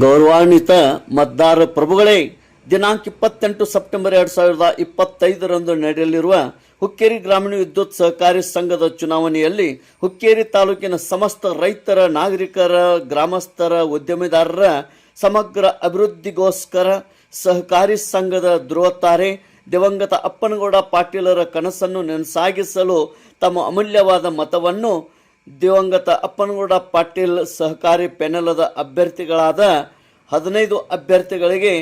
ಗೌರವಾನ್ವಿತ ಮತದಾರ ಪ್ರಭುಗಳೇ, ದಿನಾಂಕ ಇಪ್ಪತ್ತೆಂಟು ಸೆಪ್ಟೆಂಬರ್ ಎರಡು ಸಾವಿರದ ಇಪ್ಪತ್ತೈದರಂದು ನಡೆಯಲಿರುವ ಹುಕ್ಕೇರಿ ಗ್ರಾಮೀಣ ವಿದ್ಯುತ್ ಸಹಕಾರಿ ಸಂಘದ ಚುನಾವಣೆಯಲ್ಲಿ ಹುಕ್ಕೇರಿ ತಾಲೂಕಿನ ಸಮಸ್ತ ರೈತರ, ನಾಗರಿಕರ, ಗ್ರಾಮಸ್ಥರ, ಉದ್ಯಮಿದಾರರ ಸಮಗ್ರ ಅಭಿವೃದ್ಧಿಗೋಸ್ಕರ ಸಹಕಾರಿ ಸಂಘದ ಧ್ರುವತಾರೆ ದಿವಂಗತ ಅಪ್ಪನಗೌಡ ಪಾಟೀಲರ ಕನಸನ್ನು ನೆನಸಾಗಿಸಲು ತಮ್ಮ ಅಮೂಲ್ಯವಾದ ಮತವನ್ನು ದಿವಂಗತ ಅಪ್ಪನಗೌಡ ಪಾಟೀಲ್ ಸಹಕಾರಿ ಪೆನಲದ ಅಭ್ಯರ್ಥಿಗಳಾದ ಹದಿನೈದು ಅಭ್ಯರ್ಥಿಗಳಿಗೆ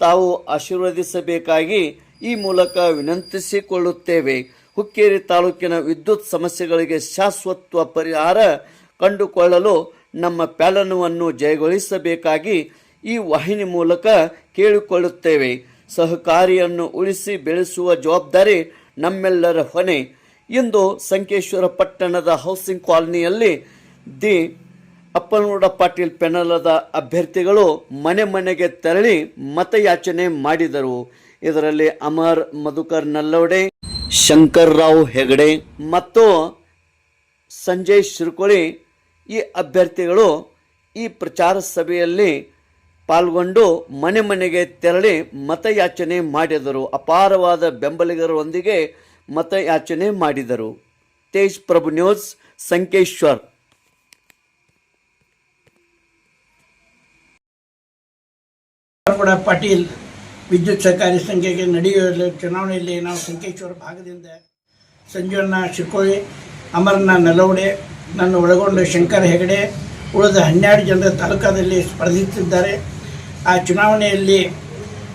ತಾವು ಆಶೀರ್ವದಿಸಬೇಕಾಗಿ ಈ ಮೂಲಕ ವಿನಂತಿಸಿಕೊಳ್ಳುತ್ತೇವೆ. ಹುಕ್ಕೇರಿ ತಾಲೂಕಿನ ವಿದ್ಯುತ್ ಸಮಸ್ಯೆಗಳಿಗೆ ಶಾಶ್ವತ ಪರಿಹಾರ ಕಂಡುಕೊಳ್ಳಲು ನಮ್ಮ ಪ್ಯಾಲನವನ್ನು ಜಯಗೊಳಿಸಬೇಕಾಗಿ ಈ ವಾಹಿನಿ ಮೂಲಕ ಕೇಳಿಕೊಳ್ಳುತ್ತೇವೆ. ಸಹಕಾರಿಯನ್ನು ಉಳಿಸಿ ಬೆಳೆಸುವ ಜವಾಬ್ದಾರಿ ನಮ್ಮೆಲ್ಲರ ಹೊಣೆ. ಇಂದು ಸಂಕೇಶ್ವರ ಪಟ್ಟಣದ ಹೌಸಿಂಗ್ ಕಾಲನಿಯಲ್ಲಿ ದಿ ಅಪ್ಪನಗೌಡ ಪಾಟೀಲ್ ಪೆನಲದ ಅಭ್ಯರ್ಥಿಗಳು ಮನೆ ಮನೆಗೆ ತೆರಳಿ ಮತಯಾಚನೆ ಮಾಡಿದರು. ಇದರಲ್ಲಿ ಅಮರ್, ಮಧುಕರ್ ನಲ್ಲೋಡೆ, ಶಂಕರ್ ರಾವ್ ಹೆಗಡೆ ಮತ್ತು ಸಂಜಯ್ ಶಿರ್ಕೊಳಿ ಈ ಅಭ್ಯರ್ಥಿಗಳು ಈ ಪ್ರಚಾರ ಸಭೆಯಲ್ಲಿ ಪಾಲ್ಗೊಂಡು ಮನೆ ಮನೆಗೆ ತೆರಳಿ ಮತಯಾಚನೆ ಮಾಡಿದರು. ಅಪಾರವಾದ ಬೆಂಬಲಿಗರೊಂದಿಗೆ ಮತಯಾಚನೆ ಮಾಡಿದರು. ತೇಜ್ ಪ್ರಭು ನ್ಯೂಸ್, ಸಂಕೇಶ್ವರ್. ಪಾಟೀಲ್ ವಿದ್ಯುತ್ ಸಹಕಾರಿ ಸಂಖ್ಯೆಗೆ ನಡೆಯುವ ಚುನಾವಣೆಯಲ್ಲಿ ನಾವು ಸಂಕೇಶ್ವರ ಭಾಗದಿಂದ ಸಂಜೀವನ್ನ ಶಿರ್ಕೋಳಿ ಅಮರನ ನಲವಡೆ, ನನ್ನ ಒಳಗೊಂಡ ಶಂಕರ್ ಹೆಗಡೆ, ಉಳಿದ ಹನ್ನೆರಡು ಜನರ ತಾಲೂಕಾದಲ್ಲಿ ಸ್ಪರ್ಧಿಸುತ್ತಿದ್ದಾರೆ. ಆ ಚುನಾವಣೆಯಲ್ಲಿ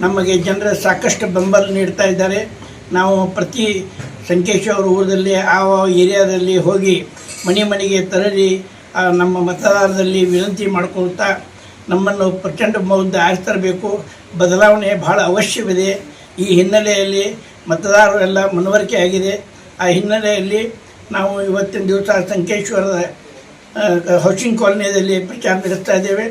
ನಮಗೆ ಜನರ ಸಾಕಷ್ಟು ಬೆಂಬಲ ನೀಡ್ತಾ ಇದ್ದಾರೆ. ನಾವು ಪ್ರತಿ ಸಂಕೇಶ್ವರ ಊರಲ್ಲಿ ಆ ಏರಿಯಾದಲ್ಲಿ ಹೋಗಿ ಮನೆ ಮನೆಗೆ ತರಲಿ ನಮ್ಮ ಮತದಾರರಲ್ಲಿ ವಿನಂತಿ ಮಾಡಿಕೊಳ್ತಾ ನಮ್ಮನ್ನು ಪ್ರಚಂಡ ಮೌಲ್ಯ ಆರಿಸ್ತರಬೇಕು ಬದಲಾವಣೆ ಬಹಳ ಅವಶ್ಯವಿದೆ. ಈ ಹಿನ್ನೆಲೆಯಲ್ಲಿ ಮತದಾರರೆಲ್ಲ ಮನವರಿಕೆ ಆಗಿದೆ. ಆ ಹಿನ್ನೆಲೆಯಲ್ಲಿ ನಾವು ಇವತ್ತಿನ ದಿವಸ ಸಂಕೇಶ್ವರದ ಹೌಸಿಂಗ್ ಕಾಲೋನಿಯಲ್ಲಿ ಪ್ರಚಾರ ನಡೆಸ್ತಾ ಇದ್ದೇವೆ.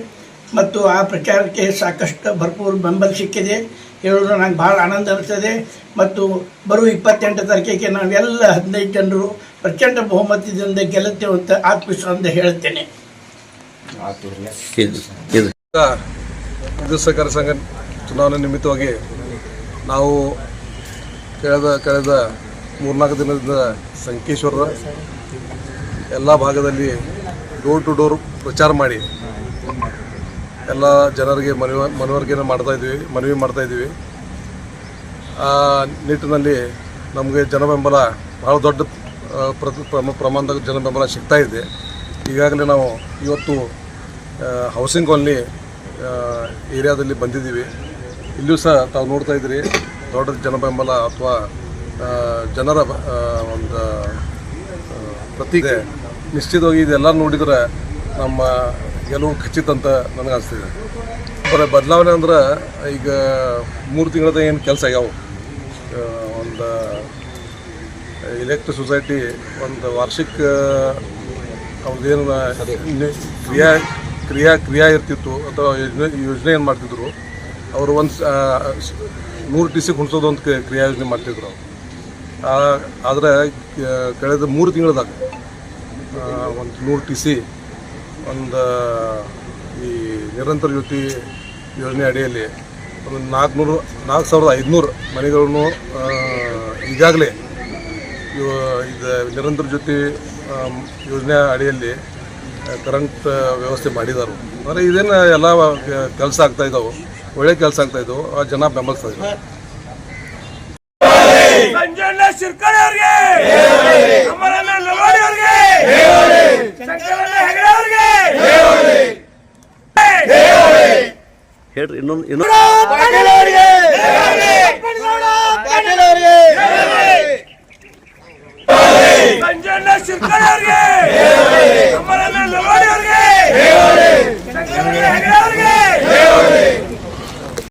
ಮತ್ತು ಆ ಪ್ರಚಾರಕ್ಕೆ ಸಾಕಷ್ಟು ಭರ್ಪೂರ್ ಬೆಂಬಲ ಸಿಕ್ಕಿದೆ. ಹೇಳೋದು ನನಗೆ ಭಾಳ ಆನಂದ ಅನಿಸ್ತದೆ ಮತ್ತು ಬರುವ ಇಪ್ಪತ್ತೆಂಟು ತಾರೀಕಿಗೆ ನಾವೆಲ್ಲ ಹದಿನೈದು ಜನರು ಪ್ರಚಂಡ ಬಹುಮತದಿಂದ ಗೆಲ್ಲುತ್ತೇವೆ ಅಂತ ಆತ್ಮವಿಶ್ವಾಸದಿಂದ ಹೇಳ್ತೇನೆ. ವಿದ್ಯುತ್ ಸಹಕಾರ ಸಂಘ ಚುನಾವಣೆ ನಿಮಿತ್ತವಾಗಿ ನಾವು ಕಳೆದ ಕಳೆದ ಮೂರ್ನಾಲ್ಕು ದಿನದಿಂದ ಸಂಕೇಶ್ವರ ಎಲ್ಲ ಭಾಗದಲ್ಲಿ ಡೋರ್ ಟು ಡೋರ್ ಪ್ರಚಾರ ಮಾಡಿ ಎಲ್ಲ ಜನರಿಗೆ ಮನವಿ ಮನವರಿಕೆಯನ್ನು ಮಾಡ್ತಾಯಿದ್ವಿ ಮನವಿ ಮಾಡ್ತಾ ಇದ್ದೀವಿ ಆ ನಿಟ್ಟಿನಲ್ಲಿ ನಮಗೆ ಜನ ಬೆಂಬಲ ಭಾಳ ದೊಡ್ಡ ಪ್ರಮಾಣದ ಪ್ರತಿ, ಪ್ರಮ ಪ್ರಮಾಣದಾಗ ಜನ ಬೆಂಬಲ ಸಿಗ್ತಾ ಇದೆ. ಈಗಾಗಲೇ ನಾವು ಇವತ್ತು ಹೌಸಿಂಗ್ ಕಾಲನಿ ಏರಿಯಾದಲ್ಲಿ ಬಂದಿದ್ದೀವಿ. ಇಲ್ಲೂ ಸಹ ತಾವು ನೋಡ್ತಾ ಇದ್ದೀರಿ, ದೊಡ್ಡ ಜನ ಬೆಂಬಲ ಅಥವಾ ಜನರ ಒಂದು ಪ್ರತಿ ನಿಶ್ಚಿತವಾಗಿ ಇದೆಲ್ಲ ನೋಡಿದರೆ ನಮ್ಮ ಗೆಲುವು ಖಚಿತ ಅಂತ ನನಗೆ ಅನಿಸ್ತಿದೆ ಅವರ ಬದಲಾವಣೆ ಅಂದ್ರೆ ಈಗ ಮೂರು ತಿಂಗಳದ ಏನು ಕೆಲಸ ಯಾವ ಒಂದು ಎಲೆಕ್ಟ್ರಿಕ್ ಸೊಸೈಟಿ ಒಂದು ವಾರ್ಷಿಕ ಅವ್ರದ್ದೇನು ಕ್ರಿಯಾ ಕ್ರಿಯಾ ಕ್ರಿಯಾ ಇರ್ತಿತ್ತು ಅಥವಾ ಯೋಜನೆ ಯೋಜನೆ ಏನು ಮಾಡ್ತಿದ್ರು ಅವರು ಒಂದು ನೂರು ಟಿ ಸಿ ಹುಣ್ಸೋದು ಒಂದು ಕ್ರಿಯಾ ಯೋಜನೆ ಮಾಡ್ತಿದ್ರು ಅವರು. ಆದರೆ ಕಳೆದ ಮೂರು ತಿಂಗಳದಾಗ ಒಂದು ನೂರು ಟಿ ಸಿ ಒಂದು ಈ ನಿರಂತರ ಜ್ಯೋತಿ ಯೋಜನೆ ಅಡಿಯಲ್ಲಿ ಒಂದು ನಾಲ್ಕುನೂರು, ನಾಲ್ಕು ಸಾವಿರದ ಐದುನೂರು ಮನೆಗಳನ್ನು ಈಗಾಗಲೇ ಇದು ನಿರಂತರ ಜ್ಯೋತಿ ಯೋಜನೆ ಅಡಿಯಲ್ಲಿ ಕರೆಂಟ್ ವ್ಯವಸ್ಥೆ ಮಾಡಿದ್ದಾರೆ ಅಂದರೆ ಇದೇನು ಎಲ್ಲ ಕೆಲಸ ಆಗ್ತಾ ಇದ್ದಾವೆ ಒಳ್ಳೆ ಕೆಲಸ ಆಗ್ತಾ ಇದ್ದಾವೆ ಆ ಜನ ಬೆಂಬಲಿಸ್ತಾ ಇದ್ದಾರೆ ಸಂಜಯಣ್ಣ ಶಿರ್ಕಳಿ ಅವ್ರಿಗೆ. ಅಮರಣ್ಣ ಲವಾಡಿ ಅವ್ರಿಗೆ. ಶಂಕರಣ್ಣ ಹೆಗಡೆ ಅವ್ರಿಗೆ. ಹೇಳ್ರಿ ಇನ್ನೊಂದು ಇನ್ನೊಂದು ಪಾಟೀಲ್ ಅವ್ರಿಗೆ. ಪಾಟೀಲ್ ಅವ್ರಿಗೆ. ಸಂಜಯಣ್ಣ ಶಿರ್ಕಳಿ ಅವ್ರಿಗೆ.